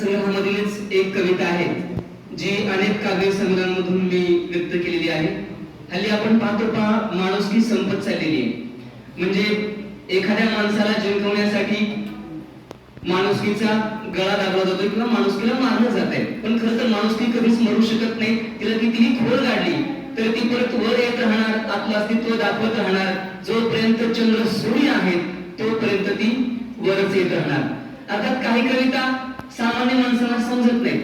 संग्रहामधीलच एक कविता आहे जी अनेक काव्य संग्रहांमधून मी व्यक्त केलेली आहे. हल्ली आपण पाहतो पहा माणुसकी संपत चाललेली आहे. म्हणजे एखाद्या माणसाला जिंकवण्यासाठी माणुसकीचा गळा दाबला जातो किंवा माणुसकीला मारलं जात आहे पण खरं तर माणुसकी कधीच मरू शकत नाही तिला कितीही खोल गाडली तर ती परत वर येत राहणार आपलं अस्तित्व दाखवत राहणार. जोपर्यंत चंद्र सूर्य आहेत तोपर्यंत ती वरच येत राहणार. अर्थात काही कविता सामान्य माणसाला समजत नाही.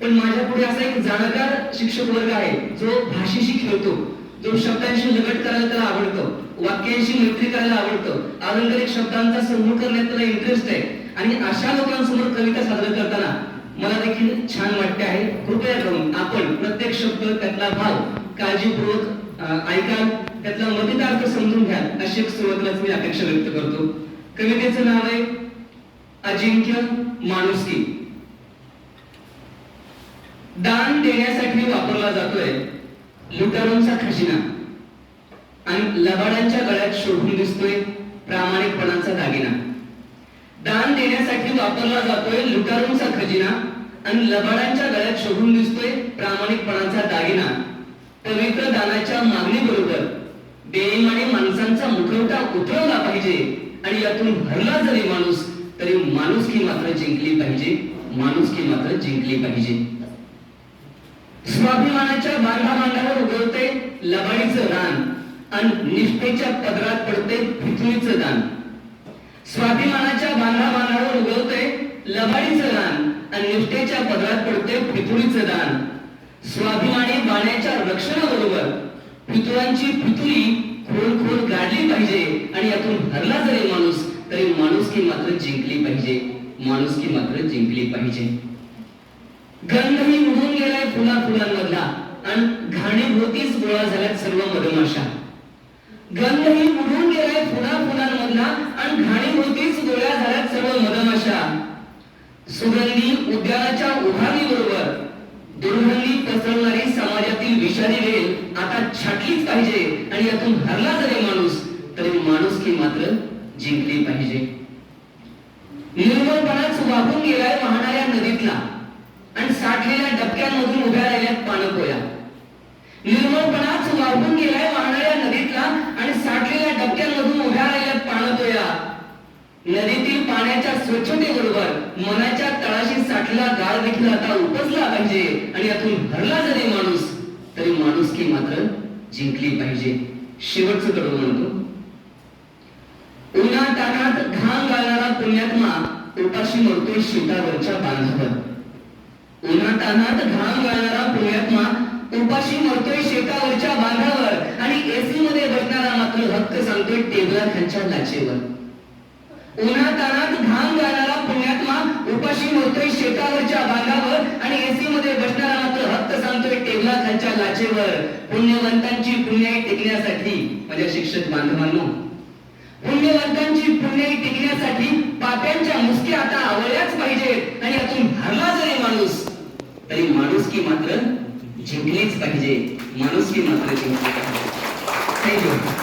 पण माझ्या पुढे असा एक जाणकार शिक्षक वर्ग आहे जो भाषेशी खेळतो. जो शब्दांशी लगट करायला त्याला आवडतं. वाक्यांशी मैत्री करायला आवडतं. अलंकारिक शब्दांचा समूह करण्यात त्याला इंटरेस्ट आहे. आणि अशा लोकांसमोर कविता सादर करताना मला देखील छान वाटते आहे. कृपया करून आपण प्रत्येक शब्द त्यातला भाव काळजीपूर्वक ऐकाल. त्यातला मतितार्थ समजून घ्याल अशी एक सुरुवातीलाच मी अपेक्षा व्यक्त करतो. कवितेचं नाव आहे अजिंक्य माणुसकी. दान देण्यासाठी वापरला जातोय लुटारूंचा खजिना. आणि लबाडांच्या गळ्यात शोधून दिसतोय प्रामाणिकपणाचा दागिना. दान देण्यासाठी वापरला जातोय लुटारूंचा खजिना आणि लबाडांच्या गळ्यात शोधून दिसतोय प्रामाणिकपणाचा दागिना. पवित्र दानाच्या मागणीबरोबर बेईमाने माणसांचा मुखवटा उतरवला पाहिजे आणि यातून भरला जरी माणूस तरी माणुसकी मात्र जिंकली पाहिजे माणुसकी मात्र जिंकली पाहिजे. स्वाभिमानाच्या बांधा बांधावर उगवते लबाडीचं दान आणि निष्ठेच्या पदरात पडते पृथ्वीचं दान. स्वाभिमानाच्या बांधा बांधावर उगवते लबाडीचं दान आणि निष्ठेच्या पदरात पडते फितुळीचं दान. स्वाभिमानी बाण्याच्या रक्षणाबरोबर पितुळांची पितुळी खोल खोल गाडली पाहिजे आणि यातून भरला जरी माणूस माणुसकी मात्र जिंकली पाहिजे माणुसकी मात्र जिंकली पाहिजे. गंधही उडून गेलाय फुला फुलांमधला आणि घाणीभोवतीच गोळा झाल्यात सर्व मधमाशा. गंधही उडून गेलाय फुला फुलांमधला आणि घाणीभोवतीच गोळ्या झाल्यात सर्व मधमाशा. सुगंधी उद्यानाच्या उभारणी बरोबर दुर्गंधी पसरवणारी समाजातील विषारी रेल आता छाटलीच पाहिजे आणि यातून हरला जरी माणूस तरी माणुसकी मात्र जिंकली पाहिजे. निर्मळपणाच वाहून गेलाय वाहणाऱ्या नदीतला. आणि साठलेल्या डबक्यांमधून उभ्या राहिल्या पाणपोया. निर्मळपणाच वाहून गेलाय वाहणाऱ्या नदीतला आणि साठलेल्या डबक्यांमधून उभ्या राहिल्या पाणपोया. नदीतील पाण्याच्या स्वच्छतेबरोबर मनाच्या तळाशी साठलेला गाळ देखील आता उपसला पाहिजे आणि यातून भरला जरी माणूस तरी माणुसकी मात्र जिंकली पाहिजे. शेवटचं कडू म्हणतो. उन्हा तानात पुण्यात्मा उपाशी मरतोय शेतावरच्या बांधावर उन्हातानात घाम गाळणारा पुण्यात्मा उपाशी मरतोय शेतावरच्या बांधावर. आणि एसी मध्ये बसणारा मात्र हक्क सांगतोय टेबला त्यांच्या लाचेवर. उन्हातानात घाम गाळणारा पुण्यात्मा उपाशी मरतोय शेतावरच्या बांधावर. आणि एसी मध्ये बसणारा मात्र हक्क सांगतोय टेबला त्यांच्या लाचेवर. पुण्यवंतांची पुण्याई टिकण्यासाठी माझ्या शिक्षक बांधवांनो पाप्यांच्या मुसक्या आता आवडल्याच पाहिजेत आणि यातून भरला जरी माणूस तरी माणुसकी मात्र जिंकलीच पाहिजे. माणुसकी मात्र जिंकली पाहिजे. थँक्यू